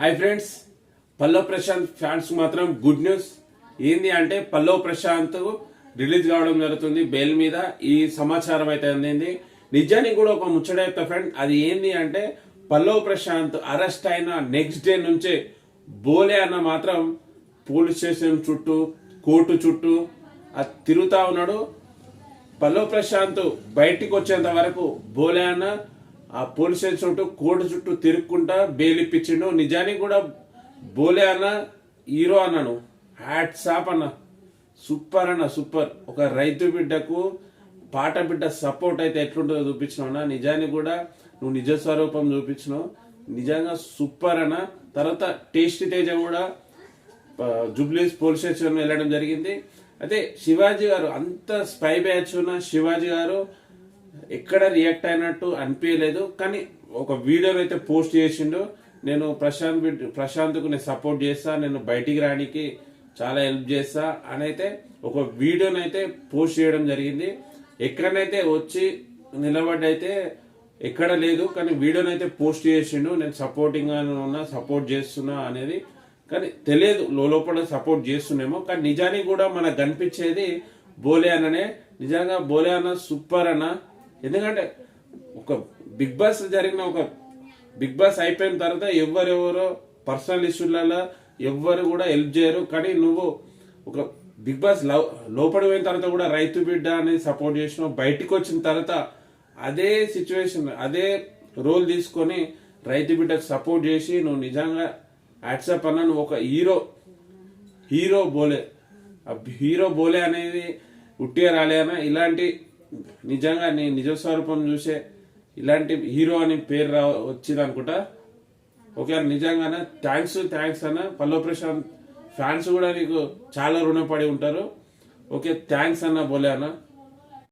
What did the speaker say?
Hi friends Pallav Prashanth fans మాత్రం good news ఏంది అంటే పల్లవ్ ప్రశాంత్ రిలీజ్ కావడం జరుగుతుంది. బెయిల్ మీద ఈ సమాచారం అయితే అందింది. నిజానికి కూడా ఒక ముచ్చట చెప్తా ఫ్రెండ్ అది ఏంది అంటే పల్లవ్ ప్రశాంత్ అరెస్ట్ అయిన నెక్స్ట్ డే నుంచే బోలే అన్న మాత్రం పోలీస్ స్టేషన్ చుట్టూ కోర్టు చుట్టూ అది తిరుగుతా ఉన్నాడు. పల్లవ్ ప్రశాంత్ బయటికి వచ్చేంత వరకు బోలే అన్న ఆ పోలీస్ స్టేషన్ చుట్టూ కోర్టు చుట్టూ తిరుక్కుంటా బెయిల్ ఇప్పించిండు. నిజానికి కూడా బోలే అన్న హీరో అన్నాను. హ్యాట్ సాప్ అన్న. సూపర్ అన్న సూపర్ ఒక రైతు బిడ్డకు పాట బిడ్డ సపోర్ట్ అయితే ఎట్లుంటుందో చూపించినావు అన్న. నిజానికి కూడా నువ్వు నిజ స్వరూపం చూపించినావు. నిజంగా సూపర్ అన్న. తర్వాత టేస్టీ తేజ కూడా జూబ్లీస్ పోలీస్ స్టేషన్ వెళ్ళడం జరిగింది. అయితే శివాజీ గారు అంత స్పై బ్యాచ్ ఉన్న శివాజీ గారు ఎక్కడ రియాక్ట్ అయినట్టు అనిపించలేదు. కానీ ఒక వీడియోని అయితే పోస్ట్ చేసిండు. నేను ప్రశాంత్ బిడ్- ప్రశాంత్కు నేను సపోర్ట్ చేస్తా నేను బయటికి రానికి చాలా హెల్ప్ చేస్తా అని అయితే ఒక వీడియోని అయితే పోస్ట్ చేయడం జరిగింది. ఎక్కడనైతే వచ్చి నిలబడ్డైతే ఎక్కడ లేదు కానీ వీడియోని అయితే పోస్ట్ చేసిండు. నేను సపోర్టింగ్ ఉన్నా సపోర్ట్ చేస్తున్నా అనేది. కానీ తెలియదు లోపల సపోర్ట్ చేస్తున్నామో కానీ నిజానికి కూడా మనకు కనిపించేది బోలే అన్ననే. నిజంగా బోలే అన్న సూపర్ అన్న. ఎందుకంటే ఒక బిగ్ బాస్ జరిగిన ఒక బిగ్ బాస్ అయిపోయిన తర్వాత ఎవరెవరో పర్సనల్ ఇష్యూలలో ఎవ్వరు కూడా హెల్ప్ చేయరు. కానీ నువ్వు ఒక బిగ్ బాస్ లవ్ లోపడి పోయిన తర్వాత కూడా రైతు బిడ్డ అనేది సపోర్ట్ చేసినావు. బయటికి వచ్చిన తర్వాత అదే సిచ్యువేషన్ అదే రోల్ తీసుకొని రైతు బిడ్డకు సపోర్ట్ చేసి నువ్వు నిజంగా యాక్సెప్ట్ అన్న నువ్వు ఒక హీరో హీరో బోలే. ఆ హీరో బోలే అనేది ఉట్టిగా రాలేనా ఇలాంటి నిజంగా నీ నిజ స్వరూపం చూసే ఇలాంటి హీరో అని పేరు రా వచ్చింది అనుకుంటా? ఓకే నిజంగానే థ్యాంక్స్ థ్యాంక్స్ అన్న పల్లవ ప్రశాంత్ ఫ్యాన్స్ కూడా నీకు చాలా రుణపడి ఉంటారు. ఓకే థ్యాంక్స్ అన్న బోలే అన్న.